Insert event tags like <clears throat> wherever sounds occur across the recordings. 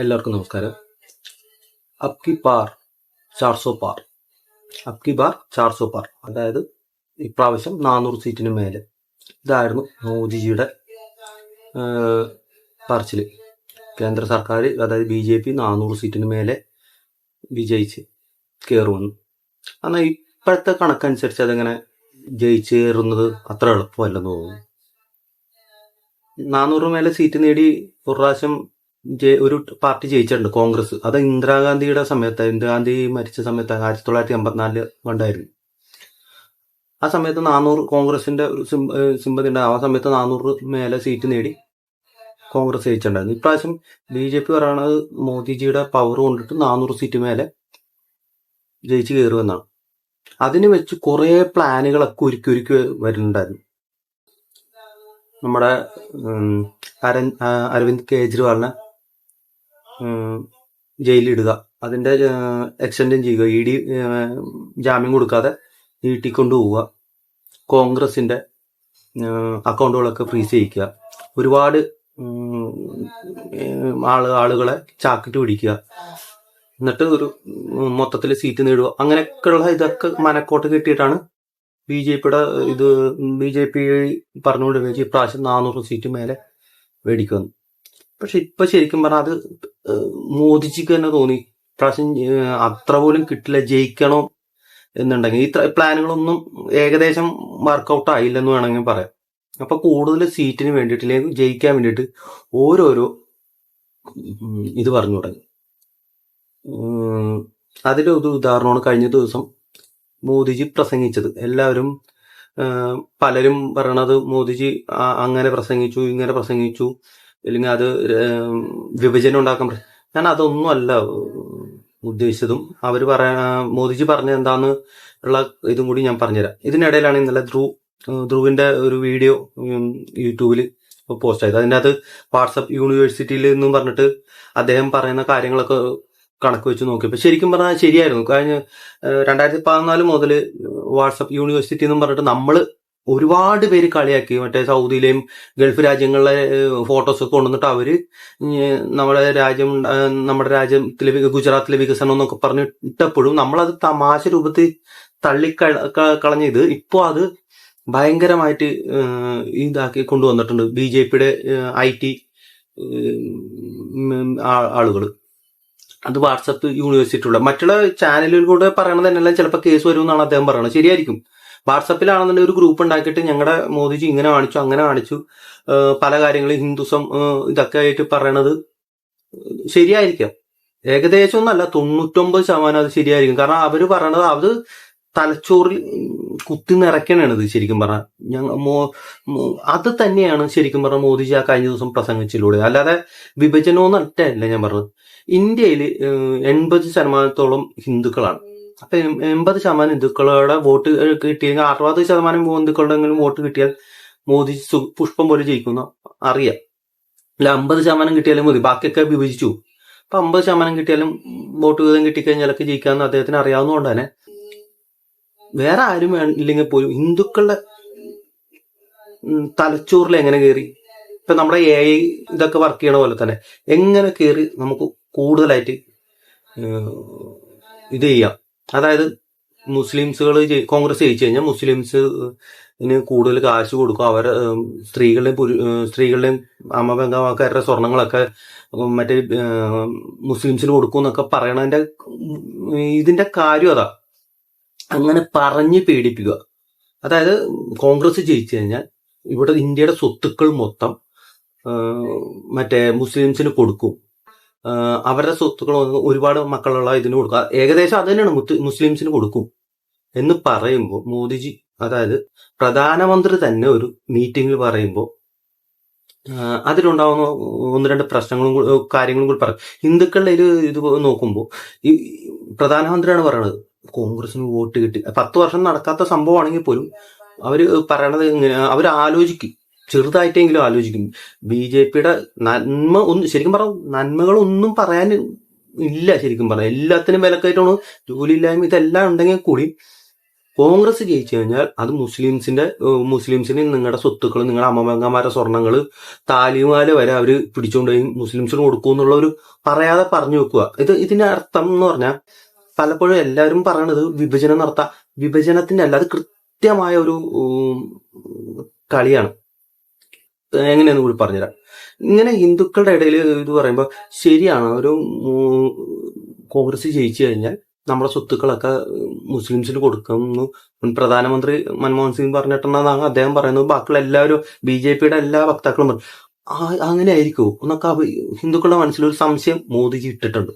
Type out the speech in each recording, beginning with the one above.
എല്ലാവർക്കും നമസ്കാരം. അപ്കി പാർ ചാർസോ പാർ. അപ്കി ബാർ ചാർസോ പാർ. അതായത് ഇപ്രാവശ്യം നാനൂറ് സീറ്റിന് മേലെ. ഇതായിരുന്നു മോദിജിയുടെ പറച്ചിൽ കേന്ദ്ര സർക്കാർ അതായത് ബി ജെ പി നാനൂറ് സീറ്റിന് മേലെ വിജയിച്ച് കയറുമെന്ന് എന്നാൽ ഇപ്പോഴത്തെ കണക്കനുസരിച്ച് അതെങ്ങനെ ജയിച്ച് കയറുന്നത് അത്ര എളുപ്പമല്ലെന്ന് തോന്നുന്നു. നാനൂറ് മേലെ സീറ്റ് നേടി ഒരു പ്രാവശ്യം ഒരു പാർട്ടി ജയിച്ചിട്ടുണ്ട് കോൺഗ്രസ്. അത് ഇന്ദിരാഗാന്ധിയുടെ സമയത്ത് ഇന്ദിരാഗാന്ധി മരിച്ച സമയത്ത് ആയിരത്തി തൊള്ളായിരത്തി എൺപത്തിനാലിൽ കൊണ്ടായിരുന്നു. ആ സമയത്ത് നാനൂറ് കോൺഗ്രസിന്റെ സിമ്പതി ഉണ്ട് ആ സമയത്ത് നാനൂറ് മേലെ സീറ്റ് നേടി കോൺഗ്രസ് ജയിച്ചിട്ടുണ്ടായിരുന്നു. ഇപ്രാവശ്യം ബി ജെ പി പറയണത് മോദിജിയുടെ പവർ കൊണ്ടിട്ട് നാനൂറ് സീറ്റ് മേലെ ജയിച്ച് കയറുമെന്നാണ് അതിന് വെച്ച് കുറേ പ്ലാനുകളൊക്കെ ഒരുക്കി ഒരുക്കി വരുന്നുണ്ടായിരുന്നു. നമ്മുടെ അരവിന്ദ് കെജ്രിവാളിനെ ഉം, അതിന്റെ എക്സ്റ്റൻഡും ചെയ്യുക. ഇ ഡി ജാമ്യം കൊടുക്കാതെ നീട്ടിക്കൊണ്ടു പോവുക. കോൺഗ്രസിന്റെ അക്കൗണ്ടുകളൊക്കെ ഫ്രീസ് ചെയ്യിക്കുക. ഒരുപാട് ആൾ ആളുകളെ ചാക്കിട്ട് പിടിക്കുക. എന്നിട്ട് ഒരു മൊത്തത്തിൽ സീറ്റ് നേടുക. അങ്ങനെയൊക്കെയുള്ള ഇതൊക്കെ മനക്കോട്ട് കിട്ടിയിട്ടാണ് ബി ജെ പിയുടെ ഇത് ബി ജെ പി പറഞ്ഞുകൊണ്ട് വെച്ച് ഇപ്രാവശ്യം നാനൂറ് സീറ്റ് മേലെ മേടിക്കുമെന്ന്. പക്ഷെ ഇപ്പൊ ശരിക്കും പറഞ്ഞാൽ അത് മോദിജിക്ക് തന്നെ തോന്നി. പ്രാവശ്യം അത്ര പോലും കിട്ടില്ല ജയിക്കണം എന്നുണ്ടെങ്കിൽ. ഈ പ്ലാനുകളൊന്നും ഏകദേശം വർക്കൗട്ട് ആയില്ലെന്ന് വേണമെങ്കിൽ പറയാം. അപ്പൊ കൂടുതൽ സീറ്റിന് വേണ്ടിയിട്ട് അല്ലെങ്കിൽ ജയിക്കാൻ വേണ്ടിയിട്ട് ഓരോരോ ഇത് പറഞ്ഞു തുടങ്ങി. ഉം, അതിന്റെ ഒരു ഉദാഹരണമാണ് കഴിഞ്ഞ ദിവസം മോദിജി പ്രസംഗിച്ചത്. എല്ലാവരും പലരും പറയണത് മോദിജി അങ്ങനെ പ്രസംഗിച്ചു ഇങ്ങനെ പ്രസംഗിച്ചു. അല്ലെങ്കിൽ അത് വിഭജനം ഉണ്ടാക്കാൻ ഞാൻ അതൊന്നും അല്ല ഉദ്ദേശിച്ചതും. അവർ പറയാ മോദിജി പറഞ്ഞ എന്താന്ന് ഉള്ള ഇതും കൂടി ഞാൻ പറഞ്ഞുതരാം. ഇതിനിടയിലാണ് ഇന്നലെ ധ്രുവ് ധ്രുവിന്റെ ഒരു വീഡിയോ യൂട്യൂബിൽ പോസ്റ്റ് ആയത്. അതിന്റെ അത് വാട്സപ്പ് യൂണിവേഴ്സിറ്റിയിൽ നിന്നും പറഞ്ഞിട്ട് അദ്ദേഹം പറയുന്ന കാര്യങ്ങളൊക്കെ കണക്ക് വെച്ച് നോക്കിയപ്പോൾ ശരിക്കും പറഞ്ഞാൽ ശരിയായിരുന്നു. കഴിഞ്ഞ രണ്ടായിരത്തി പതിനാല് മുതൽ വാട്സപ്പ് യൂണിവേഴ്സിറ്റി എന്നും പറഞ്ഞിട്ട് നമ്മൾ ഒരുപാട് പേര് കളിയാക്കി. മറ്റേ സൗദിയിലെയും ഗൾഫ് രാജ്യങ്ങളിലെ ഫോട്ടോസ് ഒക്കെ കൊണ്ടുവന്നിട്ട് അവർ നമ്മുടെ രാജ്യം നമ്മുടെ രാജ്യത്തിലെ ഗുജറാത്തിലെ വികസനം എന്നൊക്കെ പറഞ്ഞിട്ടപ്പോഴും നമ്മളത് തമാശ രൂപത്തിൽ തള്ളി കളഞ്ഞത് ഇപ്പോൾ അത് ഭയങ്കരമായിട്ട് ഇതാക്കി കൊണ്ടുവന്നിട്ടുണ്ട് ബി ജെ പിയുടെ ഐ ടി ആളുകൾ അത് വാട്സപ്പ് യൂണിവേഴ്സിറ്റിയുള്ള മറ്റുള്ള ചാനലുകളിലൂടെ പറയണത് തന്നെയല്ല ചിലപ്പോൾ കേസ് വരുമെന്നാണ് അദ്ദേഹം പറയുന്നത് ശരിയായിരിക്കും. വാട്സപ്പിലാണെന്നുണ്ടെങ്കിൽ ഒരു ഗ്രൂപ്പ് ഉണ്ടാക്കിയിട്ട് ഞങ്ങളുടെ മോദിജി ഇങ്ങനെ കാണിച്ചു അങ്ങനെ കാണിച്ചു. പല കാര്യങ്ങളും ഹിന്ദുസം ഇതൊക്കെ ആയിട്ട് പറയണത് ശരിയായിരിക്കാം. ഏകദേശം ഒന്നല്ല തൊണ്ണൂറ്റൊമ്പത് ശതമാനം അത് ശരിയായിരിക്കും. കാരണം അവർ പറയണത് അത് തലച്ചോറിൽ കുത്തി നിറയ്ക്കണത് ശരിക്കും പറഞ്ഞാൽ ഞങ്ങ മോ അത് തന്നെയാണ് ശരിക്കും പറഞ്ഞ മോദിജി ആ കഴിഞ്ഞ ദിവസം പ്രസംഗിച്ചിലൂടെ അല്ലാതെ വിഭജനമൊന്നല്ല ഞാൻ പറഞ്ഞത്. ഇന്ത്യയിൽ എൺപത് ശതമാനത്തോളം ഹിന്ദുക്കളാണ്. അപ്പൊ എൺപത് ശതമാനം ഹിന്ദുക്കളുടെ വോട്ട് കിട്ടിയെങ്കിൽ അറുപത് ശതമാനം ഹിന്ദുക്കളുടെങ്കിലും വോട്ട് കിട്ടിയാൽ മോദി പുഷ്പം പോലെ ജയിക്കുന്നു. അറിയാം. അല്ല അമ്പത് ശതമാനം കിട്ടിയാലും മതി. ബാക്കിയൊക്കെ വിഭജിച്ചു. അപ്പൊ അമ്പത് ശതമാനം കിട്ടിയാലും വോട്ട് വീതം കിട്ടിക്കഴിഞ്ഞാലൊക്കെ ജയിക്കാമെന്ന് അദ്ദേഹത്തിന് അറിയാവുന്നതുകൊണ്ട് തന്നെ വേറെ ആരും വേണില്ലെങ്കിൽ പോലും ഹിന്ദുക്കളുടെ തലച്ചോറിൽ എങ്ങനെ കയറി ഇപ്പൊ നമ്മുടെ എ ഐ ഇതൊക്കെ വർക്ക് ചെയ്യണ പോലെ തന്നെ എങ്ങനെ കയറി നമുക്ക് കൂടുതലായിട്ട് ഇത് ചെയ്യാം? അതായത് മുസ്ലിംസുകൾ കോൺഗ്രസ് ജയിച്ചു കഴിഞ്ഞാൽ മുസ്ലിംസിന് കൂടുതൽ കാശ് കൊടുക്കും. അവരെ സ്ത്രീകളുടെയും പുരു- സ്ത്രീകളുടെയും അമ്മ പെങ്ങാക്കാരുടെ സ്വർണങ്ങളൊക്കെ മറ്റേ മുസ്ലിംസിന് കൊടുക്കും എന്നൊക്കെ പറയണതിന്റെ ഇതിന്റെ കാര്യം അതാ. അങ്ങനെ പറഞ്ഞ് പേടിപ്പിക്കുക. അതായത് കോൺഗ്രസ് ജയിച്ചു കഴിഞ്ഞാൽ ഇവിടെ ഇന്ത്യയുടെ സ്വത്തുക്കൾ മൊത്തം മറ്റേ മുസ്ലിംസിന് കൊടുക്കും. അവരുടെ സ്വത്തുക്കൾ ഒരുപാട് മക്കളുള്ള ഇതിന് കൊടുക്കുക ഏകദേശം അത് തന്നെയാണ് മുസ്ലിംസിന് കൊടുക്കും. എന്ന് പറയുമ്പോൾ മോദിജി അതായത് പ്രധാനമന്ത്രി തന്നെ ഒരു മീറ്റിംഗിൽ പറയുമ്പോൾ അതിലുണ്ടാവുന്ന ഒന്ന് രണ്ട് പ്രശ്നങ്ങളും കാര്യങ്ങളും കൂടി പറയും. ഹിന്ദുക്കളുടെ ഇത് ഇത് നോക്കുമ്പോൾ ഈ പ്രധാനമന്ത്രിയാണ് പറയണത് കോൺഗ്രസിന് വോട്ട് കിട്ടി. പത്ത് വർഷം നടക്കാത്ത സംഭവമാണെങ്കിൽ പോലും അവർ പറയണത് ഇങ്ങനെ അവർ ആലോചിക്കും. ചെറുതായിട്ടെങ്കിലും ആലോചിക്കും. ബി ജെ പിയുടെ നന്മ ഒന്നും ശരിക്കും പറഞ്ഞ നന്മകളൊന്നും പറയാൻ ഇല്ല ശരിക്കും പറഞ്ഞാൽ. എല്ലാത്തിനും വിലക്കയറ്റമാണ്. ജോലിയില്ലായ്മ ഇതെല്ലാം ഉണ്ടെങ്കിൽ കൂടി കോൺഗ്രസ് ജയിച്ചു കഴിഞ്ഞാൽ അത് മുസ്ലിംസിന്റെ മുസ്ലിംസിന് നിങ്ങളുടെ സ്വത്തുക്കൾ നിങ്ങളുടെ അമ്മമംഗന്മാരുടെ സ്വർണങ്ങൾ താലിമാല വരെ അവർ പിടിച്ചുകൊണ്ടുപോയി മുസ്ലിംസിന് കൊടുക്കും എന്നുള്ള ഒരു പറയാതെ പറഞ്ഞു വെക്കുക. ഇത് ഇതിന്റെ അർത്ഥം എന്ന് പറഞ്ഞാൽ പലപ്പോഴും എല്ലാവരും പറയണത് വിഭജനം നടത്താം. വിഭജനത്തിന്റെ അല്ല അത് കൃത്യമായ ഒരു കളിയാണ്. എങ്ങനെയാന്ന് കൂടി പറഞ്ഞുതരാം. ഇങ്ങനെ ഹിന്ദുക്കളുടെ ഇടയിൽ ഇത് പറയുമ്പോൾ ശരിയാണ് ഒരു കോൺഗ്രസ് ജയിച്ചു കഴിഞ്ഞാൽ നമ്മുടെ സ്വത്തുക്കളൊക്കെ മുസ്ലിംസിന് കൊടുക്കും മുൻ പ്രധാനമന്ത്രി മൻമോഹൻ സിംഗ് പറഞ്ഞിട്ടുണ്ടെന്നാണ് അദ്ദേഹം പറയുന്നത്. ബാക്കിയുള്ള എല്ലാവരും ബി ജെ പിയുടെ എല്ലാ വക്താക്കളും പറഞ്ഞു. അങ്ങനെ ആയിരിക്കുമോ എന്നൊക്കെ ഹിന്ദുക്കളുടെ ഹിന്ദുക്കളുടെ മനസ്സിലൊരു സംശയം മോദിജി ഇട്ടിട്ടുണ്ട്.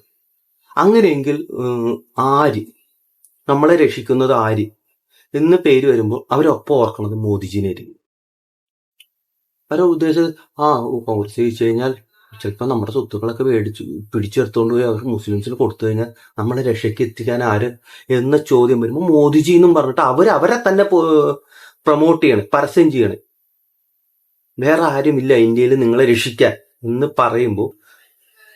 അങ്ങനെയെങ്കിൽ ആര്? നമ്മളെ രക്ഷിക്കുന്നത് ആര്? എന്ന് പേര് വരുമ്പോൾ അവരൊപ്പം ഓർക്കണത് മോദിജിനായിരിക്കും അവരെ ഉദ്ദേശം ആ കോൺഗ്രസ് ജയിച്ചു കഴിഞ്ഞാൽ ചിലപ്പോൾ നമ്മുടെ സ്വത്തുക്കളൊക്കെ മേടിച്ചു പിടിച്ചെടുത്തോണ്ട് പോയി അവർ മുസ്ലിംസിന് കൊടുത്തു കഴിഞ്ഞാൽ നമ്മളെ രക്ഷയ്ക്ക് എത്തിക്കാൻ ആര് എന്ന ചോദ്യം വരുമ്പോൾ മോദിജി എന്നും പറഞ്ഞിട്ട് അവർ അവരെ തന്നെ പ്രൊമോട്ട് ചെയ്യണം പരസ്യം ചെയ്യണം. വേറെ ആരുമില്ല ഇന്ത്യയിൽ നിങ്ങളെ രക്ഷിക്കാൻ എന്ന് പറയുമ്പോൾ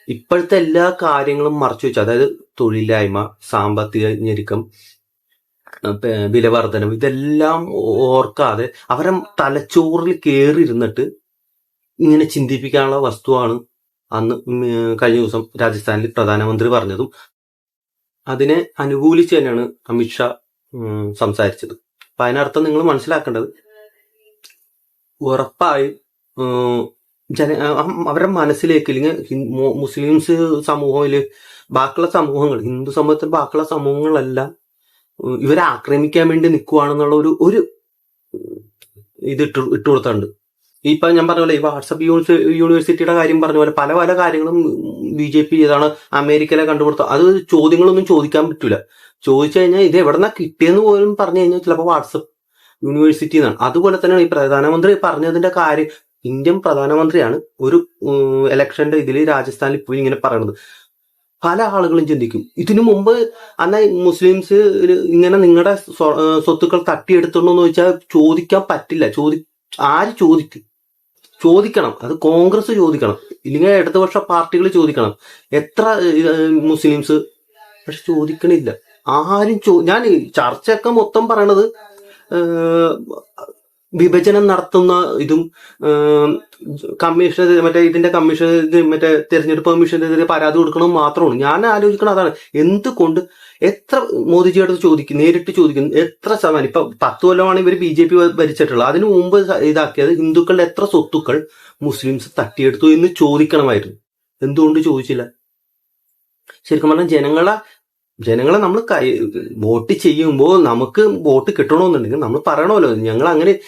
ഇപ്പോഴത്തെ എല്ലാ കാര്യങ്ങളും മറച്ചു വെച്ചു അതായത് തൊഴിലില്ലായ്മ സാമ്പത്തിക ഞെരുക്കം വിലവർധനം ഇതെല്ലാം ഓർക്കാതെ അവരെ തലച്ചോറിൽ കയറി ഇരുന്നിട്ട് ഇങ്ങനെ ചിന്തിപ്പിക്കാനുള്ള വസ്തുവാണ് അന്ന് കഴിഞ്ഞ ദിവസം രാജസ്ഥാനിൽ പ്രധാനമന്ത്രി പറഞ്ഞതും. അതിനെ അനുകൂലിച്ച് തന്നെയാണ് അമിത്ഷാ സംസാരിച്ചത്. അപ്പൊ അതിനർത്ഥം നിങ്ങൾ മനസ്സിലാക്കേണ്ടത് ഉറപ്പായും ജന അവരെ മനസ്സിലേക്ക് അല്ലെങ്കിൽ മുസ്ലിംസ് സമൂഹത്തിൽ ബാക്കിയുള്ള സമൂഹങ്ങൾ ഹിന്ദു സമൂഹത്തിൽ ബാക്കിയുള്ള സമൂഹങ്ങളെല്ലാം ഇവരെ ആക്രമിക്കാൻ വേണ്ടി നിൽക്കുവാണെന്നുള്ള ഒരു ഒരു ഇത് ഇട്ടു ഇട്ട് കൊടുത്തിട്ടുണ്ട്. ഇപ്പൊ ഞാൻ പറഞ്ഞ പോലെ ഈ വാട്സപ്പ് യൂണിവേഴ്സിറ്റിയുടെ കാര്യം പറഞ്ഞ പോലെ പല പല കാര്യങ്ങളും ബി ജെ പി ഏതാണ് അമേരിക്കയിലെ കണ്ടുപിടുത്തം. അത് ചോദ്യങ്ങളൊന്നും ചോദിക്കാൻ പറ്റൂല. ചോദിച്ചു കഴിഞ്ഞാൽ ഇത് എവിടെന്നാ കിട്ടിയെന്ന് പോലും പറഞ്ഞു കഴിഞ്ഞാൽ ചിലപ്പോൾ വാട്സപ്പ് യൂണിവേഴ്സിറ്റി എന്നാണ് അതുപോലെ തന്നെ ഈ പ്രധാനമന്ത്രി പറഞ്ഞതിന്റെ കാര്യം. ഇന്ത്യൻ പ്രധാനമന്ത്രിയാണ് ഒരു ഇലക്ഷന്റെ ഇതിൽ രാജസ്ഥാനിൽ പോയി ഇങ്ങനെ പറയണത്. പല ആളുകളും ചിന്തിക്കും. ഇതിനു മുമ്പ് അന്ന മുസ്ലിംസ് ഇങ്ങനെ നിങ്ങളുടെ സ്വത്തുക്കൾ തട്ടിയെടുത്തുണ്ടോ എന്ന് ചോദിച്ചാൽ ചോദിക്കാൻ പറ്റില്ല. ചോദി ആര് ചോദിക്കും? ചോദിക്കണം. അത് കോൺഗ്രസ് ചോദിക്കണം. ഇല്ലെങ്കിൽ ഇടതുപക്ഷ പാർട്ടികൾ ചോദിക്കണം. എത്ര മുസ്ലിംസ്? പക്ഷെ ചോദിക്കണില്ല. ആരും ചോ ഞാൻ ചർച്ചയൊക്കെ മൊത്തം പറയണത് വിഭജനം നടത്തുന്ന ഇതും കമ്മീഷനെതിരെ മറ്റേ ഇതിന്റെ കമ്മീഷൻ ഇത് മറ്റേ തെരഞ്ഞെടുപ്പ് കമ്മീഷനെതിരെ പരാതി കൊടുക്കണം മാത്രമാണ്. ഞാൻ ആലോചിക്കണം അതാണ്. എന്തുകൊണ്ട് എത്ര മോദിജിയോട് ചോദിക്കും നേരിട്ട് ചോദിക്കുന്നു എത്ര ശതമാനം? ഇപ്പൊ പത്ത് കൊല്ലമാണ് ഇവർ ബി ജെ പി ഭരിച്ചിട്ടുള്ളത്. അതിനു മുമ്പ് ഇതാക്കിയത് ഹിന്ദുക്കളുടെ എത്ര സ്വത്തുക്കൾ മുസ്ലിംസ് തട്ടിയെടുത്തു എന്ന് ചോദിക്കണമായിരുന്നു. എന്തുകൊണ്ട് ചോദിച്ചില്ല? ശരിക്കും പറഞ്ഞാൽ ജനങ്ങളെ ജനങ്ങളെ നമ്മൾ വോട്ട് ചെയ്യുമ്പോൾ നമുക്ക് വോട്ട് കിട്ടണമെന്നുണ്ടെങ്കിൽ നമ്മൾ പറയണമല്ലോ. ഞങ്ങൾ അങ്ങനെ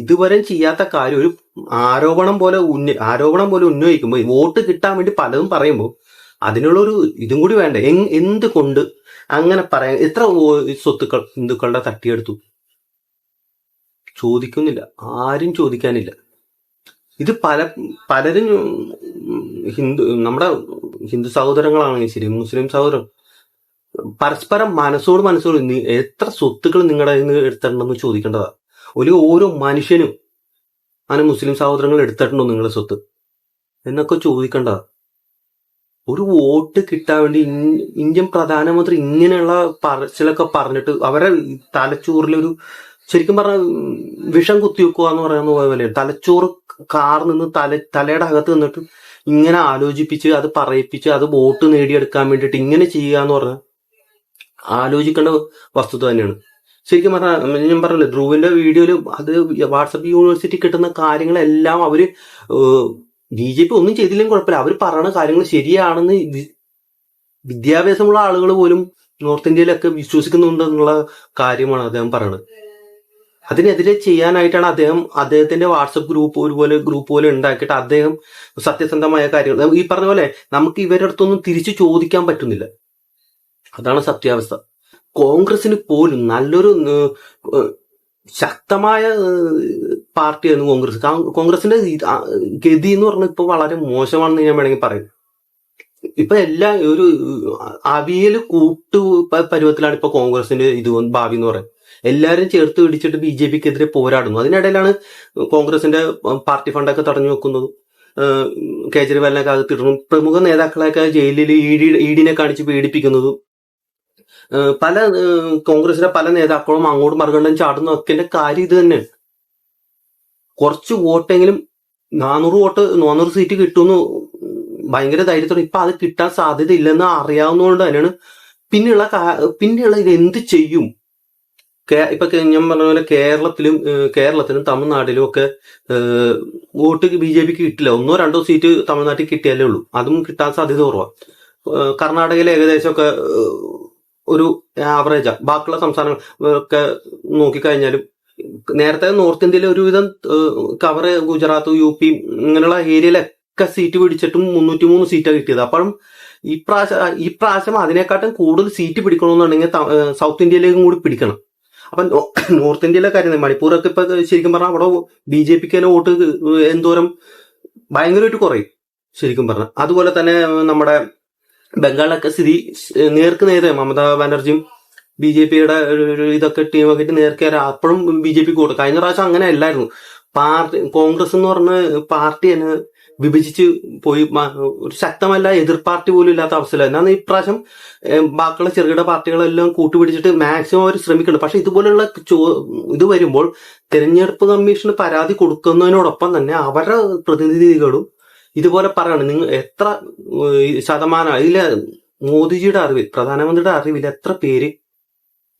ഇതുവരെ ചെയ്യാത്ത കാര്യം ഒരു ആരോപണം പോലെ ഉന്ന ആരോപണം പോലെ ഉന്നയിക്കുമ്പോൾ വോട്ട് കിട്ടാൻ വേണ്ടി പലതും പറയുമ്പോൾ അതിനുള്ളൊരു ഇതും കൂടി വേണ്ടേ? എന്തുകൊണ്ട് അങ്ങനെ പറയാൻ എത്ര സ്വത്തുക്കൾ ഹിന്ദുക്കളുടെ തട്ടിയെടുത്തു? ചോദിക്കുന്നില്ല. ആരും ചോദിക്കാനില്ല. ഇത് പല പലരും ഹിന്ദു നമ്മുടെ ഹിന്ദു സഹോദരങ്ങളാണെങ്കിൽ ശരി മുസ്ലിം സഹോദരൻ പരസ്പരം മനസ്സോട് മനസ്സോട് എത്ര സ്വത്തുക്കൾ നിങ്ങളുടെ നിന്ന് എടുത്തിട്ടുണ്ടെന്ന് ചോദിക്കേണ്ടതാ. ഒരു ഓരോ മനുഷ്യനും അങ്ങനെ മുസ്ലിം സഹോദരങ്ങൾ എടുത്തിട്ടുണ്ടോ നിങ്ങളുടെ സ്വത്ത്? എന്നൊക്കെ ചോദിക്കേണ്ടതാ. ഒരു വോട്ട് കിട്ടാൻ വേണ്ടി ഇന്ത്യൻ പ്രധാനമന്ത്രി ഇങ്ങനെയുള്ള പറച്ചിലൊക്കെ പറഞ്ഞിട്ട് അവരെ തലച്ചോറിലൊരു ശരിക്കും പറഞ്ഞ വിഷം കുത്തിവെക്കുക എന്ന് പറയുന്ന പോലെ തലച്ചോറ് കാർ നിന്ന് തല തലയുടെ അകത്ത് നിന്നിട്ട് ഇങ്ങനെ ആലോചിപ്പിച്ച് അത് പറയിപ്പിച്ച് അത് വോട്ട് നേടിയെടുക്കാൻ വേണ്ടിയിട്ട് ഇങ്ങനെ ചെയ്യുക എന്ന് പറഞ്ഞാൽ ആലോചിക്കേണ്ട വസ്തുത തന്നെയാണ്. ശരിക്കും പറഞ്ഞാൽ ഞാൻ പറഞ്ഞില്ലേ ധ്രുവിന്റെ വീഡിയോയിൽ അത് വാട്സപ്പ് യൂണിവേഴ്സിറ്റി കിട്ടുന്ന കാര്യങ്ങളെല്ലാം അവർ ബി ജെ പി ഒന്നും ചെയ്തില്ലെങ്കിൽ കുഴപ്പമില്ല. അവർ പറയുന്ന കാര്യങ്ങൾ ശരിയാണെന്ന് വിദ്യാഭ്യാസമുള്ള ആളുകൾ പോലും നോർത്ത് ഇന്ത്യയിലൊക്കെ വിശ്വസിക്കുന്നുണ്ടെന്നുള്ള കാര്യമാണ് അദ്ദേഹം പറയുന്നത് അതിനെതിരെ ചെയ്യാനായിട്ടാണ് അദ്ദേഹം അദ്ദേഹത്തിന്റെ വാട്സപ്പ് ഗ്രൂപ്പ് ഒരുപോലെ ഗ്രൂപ്പ് പോലെ ഉണ്ടാക്കിയിട്ട് അദ്ദേഹം സത്യസന്ധമായ കാര്യങ്ങൾ ഈ പറഞ്ഞ പോലെ നമുക്ക് ഇവരുടെ അടുത്തൊന്നും തിരിച്ചു ചോദിക്കാൻ പറ്റുന്നില്ല. അതാണ് സത്യാവസ്ഥ. കോൺഗ്രസിന് പോലും നല്ലൊരു ശക്തമായ പാർട്ടിയാണ് കോൺഗ്രസ്. കോൺഗ്രസിന്റെ ഗതി എന്ന് പറഞ്ഞാൽ ഇപ്പൊ വളരെ മോശമാണെന്ന് ഞാൻ വേണമെങ്കിൽ പറയും. ഇപ്പൊ എല്ലാ ഒരു അവിയൽ കൂട്ടു പരുവത്തിലാണ് ഇപ്പൊ കോൺഗ്രസിന്റെ ഇത് ഭാവി എന്ന് പറയുന്നത്. എല്ലാവരും ചേർത്ത് പിടിച്ചിട്ട് ബി ജെ പിക്കെതിരെ പോരാടുന്നു. അതിനിടയിലാണ് കോൺഗ്രസിന്റെ പാർട്ടി ഫണ്ടൊക്കെ തടഞ്ഞു വെക്കുന്നത്. കേജ്രിവാളിനെ കാത്തിടുന്നു പ്രമുഖ നേതാക്കളെയൊക്കെ ജയിലിൽ ഇ ഡി ഇ ഡിനെ കാണിച്ച് പീഡിപ്പിക്കുന്നതും. പല കോൺഗ്രസിലെ പല നേതാക്കളും അങ്ങോട്ടും മറുകണ്ടും ചാടുന്ന ഒക്കെന്റെ കാര്യം ഇത് തന്നെയാണ്. കുറച്ച് വോട്ടെങ്കിലും നാനൂറ് വോട്ട് നാനൂറ് സീറ്റ് കിട്ടുമെന്ന് ഭയങ്കര ധൈര്യത്തോടെ ഇപ്പൊ അത് കിട്ടാൻ സാധ്യത ഇല്ലെന്ന് അറിയാവുന്നതുകൊണ്ട് തന്നെയാണ്. പിന്നെയുള്ള പിന്നെയുള്ള ഇത് എന്ത് ചെയ്യും? ഇപ്പൊ ഞാൻ പറഞ്ഞ പോലെ കേരളത്തിലും കേരളത്തിലും തമിഴ്നാട്ടിലും ഒക്കെ വോട്ട് ബി ജെ പിക്ക് കിട്ടില്ല. ഒന്നോ രണ്ടോ സീറ്റ് തമിഴ്നാട്ടിൽ കിട്ടിയാലേ ഉള്ളൂ. അതും കിട്ടാൻ സാധ്യത കുറവാണ് കർണാടകയിൽ ഏകദേശമൊക്കെ ഒരു ആവറേജാണ് ബാക്കിയുള്ള സംസ്ഥാനങ്ങൾ ഒക്കെ നോക്കിക്കഴിഞ്ഞാലും നേരത്തെ നോർത്ത് ഇന്ത്യയിലെ ഒരുവിധം കവർ ഗുജറാത്ത് യു പി ഇങ്ങനെയുള്ള ഏരിയയിലൊക്കെ സീറ്റ് പിടിച്ചിട്ടും മുന്നൂറ്റി മൂന്ന് സീറ്റാണ് കിട്ടിയത്. അപ്പോഴും ഈ പ്രാവശ്യം ഈ പ്രാവശ്യം അതിനെക്കാട്ടും കൂടുതൽ സീറ്റ് പിടിക്കണമെന്നുണ്ടെങ്കിൽ സൗത്ത് ഇന്ത്യയിലേക്കും കൂടി പിടിക്കണം. അപ്പം നോർത്ത് <clears throat> ഇന്ത്യയിലെ കാര്യം മണിപ്പൂരൊക്കെ ഇപ്പൊ ശരിക്കും പറഞ്ഞാൽ അവിടെ ബി ജെ പിക്ക് തന്നെ വോട്ട് എന്തോരം ഭയങ്കരമായിട്ട് കുറയും ശരിക്കും പറഞ്ഞാൽ അതുപോലെ തന്നെ നമ്മുടെ ബംഗാളിലൊക്കെ സ്ഥിതി നേർക്ക് നേരെ മമതാ ബാനർജിയും ബി ജെ പിയുടെ ഇതൊക്കെ ടീമൊക്കെ നേർക്ക് നേരെ അപ്പോഴും ബി ജെ പിക്ക് കൂടും. കഴിഞ്ഞ പ്രാവശ്യം അങ്ങനെ അല്ലായിരുന്നു. പാർട്ടി കോൺഗ്രസ് എന്ന് പറഞ്ഞ പാർട്ടി തന്നെ വിഭജിച്ച് പോയി. ഒരു ശക്തമല്ല എതിർ പാർട്ടി പോലും ഇല്ലാത്ത അവസ്ഥയില്ല എന്നാൽ ഈ പ്രാവശ്യം ബാക്കിയുള്ള ചെറുകിട പാർട്ടികളെല്ലാം കൂട്ടുപിടിച്ചിട്ട് മാക്സിമം അവർ ശ്രമിക്കുന്നുണ്ട്. പക്ഷെ ഇതുപോലുള്ള ചോ ഇത് വരുമ്പോൾ തെരഞ്ഞെടുപ്പ് കമ്മീഷന് പരാതി കൊടുക്കുന്നതിനോടൊപ്പം തന്നെ അവരുടെ പ്രതിനിധികളും ഇതുപോലെ പറയണം. നിങ്ങൾ എത്ര ശതമാനം ഇതിൽ മോദിജിയുടെ അറിവിൽ പ്രധാനമന്ത്രിയുടെ അറിവിൽ എത്ര പേര്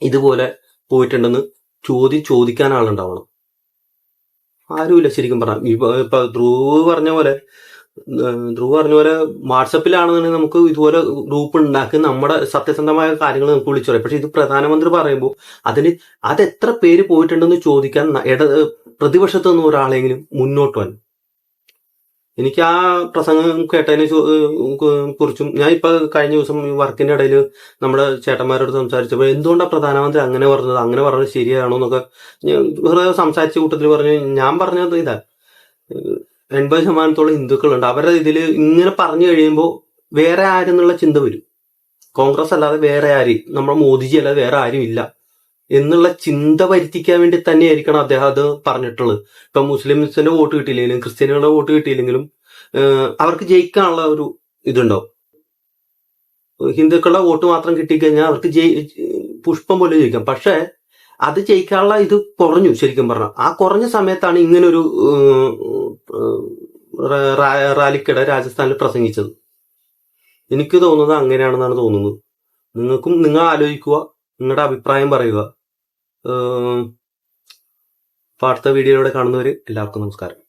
ഇതുപോലെ പോയിട്ടുണ്ടെന്ന് ചോദ്യം ചോദിക്കാൻ ആളുണ്ടാവണം. ആരുമില്ല ശരിക്കും പറഞ്ഞ. ഇപ്പൊ ധ്രുവ് പറഞ്ഞ പോലെ ധ്രുവ് പറഞ്ഞ പോലെ വാട്സപ്പിലാണെന്നുണ്ടെങ്കിൽ നമുക്ക് ഇതുപോലെ ഗ്രൂപ്പ് ഉണ്ടാക്കി നമ്മുടെ സത്യസന്ധമായ കാര്യങ്ങൾ നമുക്ക് വിളിച്ചു പറയാം. പക്ഷെ ഇത് പ്രധാനമന്ത്രി പറയുമ്പോൾ അതിന് അത് എത്ര പേര് പോയിട്ടുണ്ടെന്ന് ചോദിക്കാൻ ഇട പ്രതിപക്ഷത്ത് നിന്ന് ഒരാളെങ്കിലും മുന്നോട്ട് വന്നു എനിക്ക് ആ പ്രസംഗം കേട്ടതിനെ കുറിച്ചും ഞാൻ ഇപ്പൊ കഴിഞ്ഞ ദിവസം വർക്കിന്റെ ഇടയിൽ നമ്മുടെ ചേട്ടന്മാരോട് സംസാരിച്ചപ്പോൾ എന്തുകൊണ്ടാണ് പ്രധാനമന്ത്രി അങ്ങനെ പറഞ്ഞത്? അങ്ങനെ പറഞ്ഞത് ശരിയാണോ എന്നൊക്കെ വെറുതെ സംസാരിച്ച കൂട്ടത്തിൽ പറഞ്ഞു ഞാൻ പറഞ്ഞത് ഇതാ. എൺപത് ശതമാനത്തോളം ഹിന്ദുക്കളുണ്ട്. അവരുടെ ഇതിൽ ഇങ്ങനെ പറഞ്ഞു കഴിയുമ്പോൾ വേറെ ആരെന്നുള്ള ചിന്ത വരും. കോൺഗ്രസ് അല്ലാതെ വേറെ ആര്? നമ്മുടെ മോദിജി അല്ലാതെ വേറെ ആരും ഇല്ല. എന്നുള്ള ചിന്ത വരുത്തിക്കാൻ വേണ്ടി തന്നെയായിരിക്കണം അദ്ദേഹം അത് പറഞ്ഞിട്ടുള്ളത്. ഇപ്പൊ മുസ്ലിംസിന്റെ വോട്ട് കിട്ടിയില്ലെങ്കിലും ക്രിസ്ത്യാനികളുടെ വോട്ട് കിട്ടിയില്ലെങ്കിലും അവർക്ക് ജയിക്കാനുള്ള ഒരു ഇതുണ്ടോ ഹിന്ദുക്കളുടെ വോട്ട് മാത്രം കിട്ടിക്കഴിഞ്ഞാൽ അവർക്ക് ജയി പുഷ്പം പോലെ ജയിക്കാം. പക്ഷെ അത് ജയിക്കാനുള്ള ഇത് കുറഞ്ഞു ശരിക്കും പറഞ്ഞു ആ കുറഞ്ഞ സമയത്താണ് ഇങ്ങനൊരു റാലിക്കിടെ രാജസ്ഥാനിൽ പ്രസംഗിച്ചത്. എനിക്ക് തോന്നുന്നത് അങ്ങനെയാണെന്നാണ് തോന്നുന്നത്. നിങ്ങൾക്കും നിങ്ങൾ ആലോചിക്കുക നിങ്ങളുടെ അഭിപ്രായം പറയുക. അടുത്ത വീഡിയോയിലൂടെ കാണുന്നവർ എല്ലാവർക്കും നമസ്കാരം.